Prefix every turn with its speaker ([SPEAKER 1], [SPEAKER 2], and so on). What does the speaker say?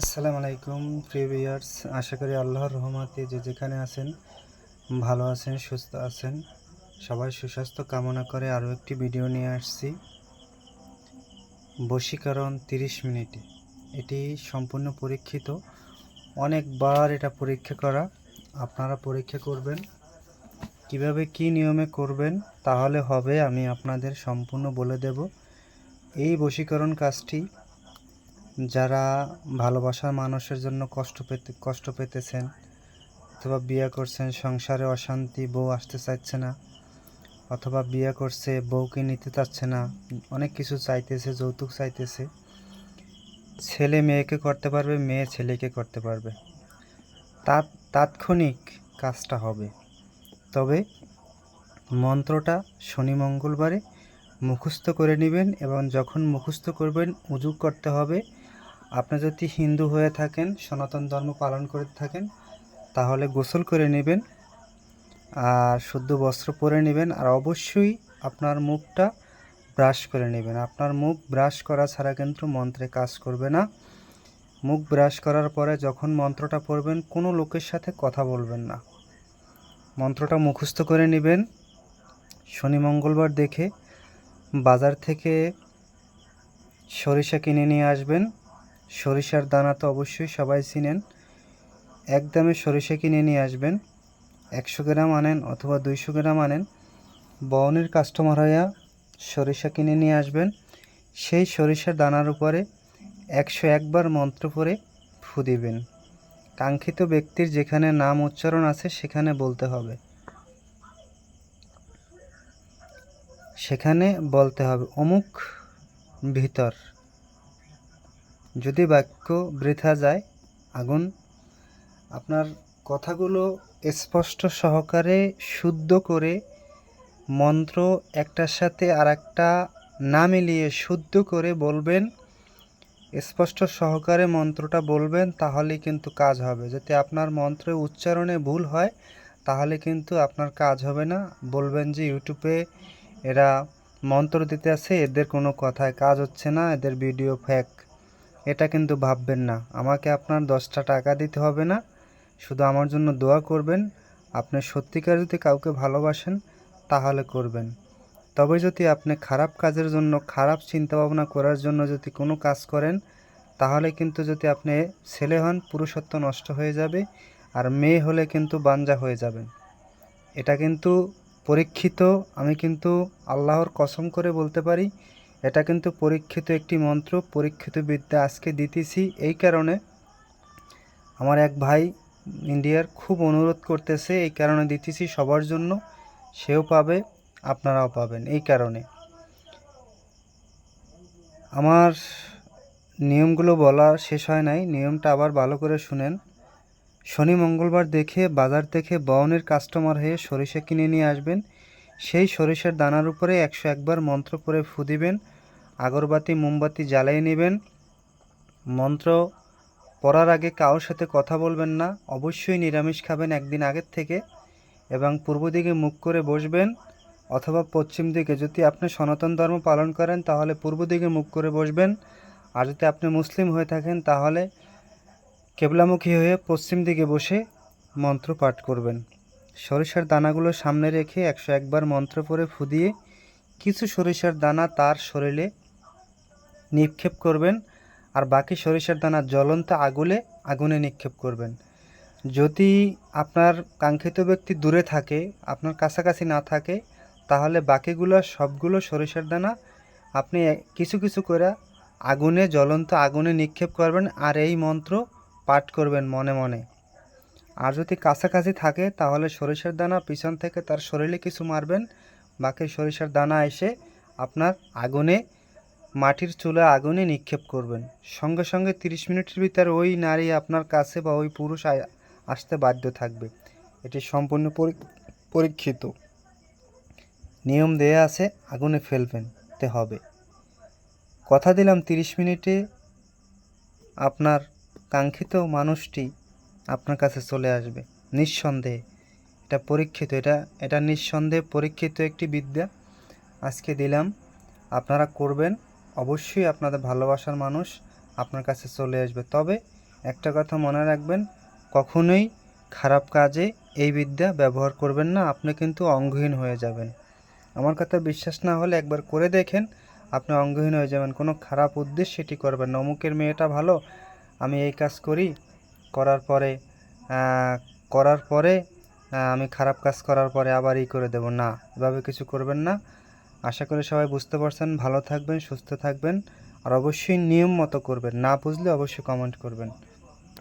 [SPEAKER 1] আসসালামু আলাইকুম, প্রিয় ভিউয়ার্স। আশা করি আল্লাহর রহমতে যে যেখানে আছেন, ভালো আছেন, সুস্থ আছেন। সবাই সুস্বাস্থ্য কামনা করে আরও একটি ভিডিও নিয়ে আসছি। বশীকরণ তিরিশ মিনিটে। এটি সম্পূর্ণ পরীক্ষিত। অনেকবার এটা পরীক্ষা করা। আপনারা পরীক্ষা করবেন। কীভাবে কি নিয়মে করবেন, তাহলে হবে আমি আপনাদের সম্পূর্ণ বলে দেব। এই বশীকরণ কাজটি যারা ভালোবাসার মানুষের জন্য কষ্ট পেতে, কষ্ট পেতেছেন অথবা বিয়ে করছেন, সংসারে অশান্তি, বউ আসতে চাইছে না অথবা বিয়ে করছে, বউকে নিতে চাচ্ছে না, অনেক কিছু চাইতেছে, যৌতুক চাইতেছে, ছেলে মেয়েকে করতে পারবে, মেয়ে ছেলেকে করতে পারবে। তা তাৎক্ষণিক কাজটা হবে। তবে মন্ত্রটা শনি মঙ্গলবারে মুখস্থ করে নেবেন এবং যখন মুখস্থ করবেন, উজু করতে হবে আপনি যদি হিন্দু হয়ে থাকেন, সনাতন ধর্ম পালন করে থাকেন, তাহলে গোসল করে নেবেন আর শুদ্ধ বস্ত্র পরে নেবেন আর অবশ্যই আপনার মুখটা ব্রাশ করে নেবেন। আপনার মুখ ব্রাশ করা ছাড়া কিন্তু মন্ত্রে কাজ করবে না। মুখ ব্রাশ করার পরে যখন মন্ত্রটা পড়বেন, কোনো লোকের সাথে কথা বলবেন না। মন্ত্রটা মুখস্থ করে নেবেন। শনি মঙ্গলবার দেখে বাজার থেকে সরিষা কিনে নিয়ে আসবেন। সরিষার দানা তো অবশ্যই সবাই চিনেন। এক দামে সরিষা কিনে নিয়ে আসবেন। একশো গ্রাম আনেন অথবা দুইশো গ্রাম আনেন। বনের কাস্টমার হইয়া সরিষা কিনে নিয়ে আসবেন। সেই সরিষার দানার উপরে একশো একবার মন্ত্র পরে ফু দিবেন। কাঙ্ক্ষিত ব্যক্তির যেখানে নাম উচ্চারণ আছে সেখানে বলতে হবে। সেখানে বলতে হবে, অমুক ভিতর। যদি বাক্য বৃথা যায়, আগুন, আপনার কথাগুলো স্পষ্ট সহকারে শুদ্ধ করে মন্ত্র একটার সাথে আর একটা না মিলিয়ে শুদ্ধ করে বলবেন, স্পষ্ট সহকারে মন্ত্রটা বলবেন তাহলে কিন্তু কাজ হবে। যদি আপনার মন্ত্রে উচ্চারণে ভুল হয়, তাহলে কিন্তু আপনার কাজ হবে না। বলবেন যে, ইউটিউবে এরা মন্ত্র দিতে আছে, এদের কোনো কথায় কাজ হচ্ছে না, এদের ভিডিও ফ্যাক এটা কিন্তু ভাববেন না। আমাকে আপনার দশটা টাকা দিতে হবে না। শুধু আমার জন্য দোয়া করবেন। আপনি সত্যিকার যদি কাউকে ভালোবাসেন, তাহলে করবেন। তবে যদি আপনি খারাপ কাজের জন্য, খারাপ চিন্তা ভাবনা করার জন্য যদি কোনো কাজ করেন, তাহলে কিন্তু যদি আপনি ছেলে হন, পুরুষত্ব নষ্ট হয়ে যাবে আর মেয়ে হলে কিন্তু বাঞ্জা হয়ে যাবেন এটা কিন্তু পরীক্ষিত। আমি কিন্তু আল্লাহর কসম করে বলতে পারি এটা কিন্তু পরীক্ষিত একটি মন্ত্র, পরীক্ষিত বিদ্যা। আজকে দিতেছি এই কারণে। আমার এক ভাই ইন্ডিয়ার খুব অনুরোধ করতেছে এই কারণে দিতেছি সবার জন্য। সেও পাবে, আপনারাও পাবেন এই কারণে। আমার নিয়মগুলো বলা শেষ হয় নাই, নিয়মটা আবার ভালো করে শুনেন। শনি মঙ্গলবার দেখে, বাজার থেকে বওনের কাস্টমার হয়ে সরিষা কিনে নিয়ে আসবেন। সেই সরিষার দানার উপরে একশো একবার মন্ত্র করে ফু দিবেন, আগরবাতি, মোমবাতি জ্বালিয়ে নেবেন। মন্ত্র পড়ার আগে কারোর সাথে কথা বলবেন না, অবশ্যই নিরামিষ খাবেন একদিন আগের থেকে এবং পূর্ব দিকে মুখ করে বসবেন অথবা পশ্চিম দিকে। যদি আপনি সনাতন ধর্ম পালন করেন, তাহলে পূর্ব দিকে মুখ করে বসবেন। আর যদি আপনি মুসলিম হয়ে থাকেন, তাহলে কেবলামুখী হয়ে পশ্চিম দিকে বসে মন্ত্র পাঠ করবেন। সরিষার দানাগুলো সামনে রেখে একশো একবার মন্ত্র পরে ফুদিয়ে কিছু সরিষার দানা তার শরীরে নিক্ষেপ করবেন আর বাকি সরিষার দানা জ্বলন্ত আগুলে আগুনে নিক্ষেপ করবেন। যদি আপনার কাঙ্ক্ষিত ব্যক্তি দূরে থাকে, আপনার কাছাকাছি না থাকে, তাহলে বাকিগুলো সবগুলো সরিষার দানা আপনি কিছু কিছু করে আগুনে, জ্বলন্ত আগুনে নিক্ষেপ করবেন আর এই মন্ত্র পাঠ করবেন মনে মনে। আর যদি কাছাকাছি থাকে, তাহলে সরিষার দানা পিছন থেকে তার শরীরে কিছু মারবেন। বাকি সরিষার দানা এসে আপনার আগুনে, মাটির চুলা আগুনে নিক্ষেপ করবেন। সঙ্গে সঙ্গে তিরিশ মিনিটের ভিতরে ওই নারী আপনার কাছে বা ওই পুরুষ আসতে বাধ্য থাকবে। এটি সম্পূর্ণ পরী- পরীক্ষিত। নিয়ম দেয়া আছে, আগুনে ফেলবেন তে হবে। কথা দিলাম তিরিশ মিনিটে। আপনার কাঙ্ক্ষিত মানুষটি আপনার কাছে চলে আসবে। নিঃসন্দেহে। এটা পরীক্ষিত, এটা এটা নিঃসন্দেহে পরীক্ষিত একটি বিদ্যা। আজকে দিলাম। আপনারা করবেন। অবশ্যই আপনাদের ভালোবাসার মানুষ আপনার কাছে চলে আসবে। তবে একটা কথা মনে রাখবেন, কখনোই খারাপ কাজে এই বিদ্যা ব্যবহার করবেন না, আপনি কিন্তু অঙ্গহীন হয়ে যাবেন। আমার কথা বিশ্বাস না হলে একবার করে দেখেন, আপনি অঙ্গহীন হয়ে যাবেন। কোনো খারাপ উদ্দেশ্য সেটি করবেন না। অমুকের মেয়েটা ভালো, আমি এই কাজ করি করার পরে করার পরে আমি খারাপ কাজ করার পরে আবার ই করে দেব। না, এভাবে কিছু করবেন না। আশা করি সবাই বুঝতে পারছেন। ভালো থাকবেন, সুস্থ থাকবেন। আর অবশ্যই নিয়ম মতো করবেন। না বুঝলে অবশ্যই কমেন্ট করবেন।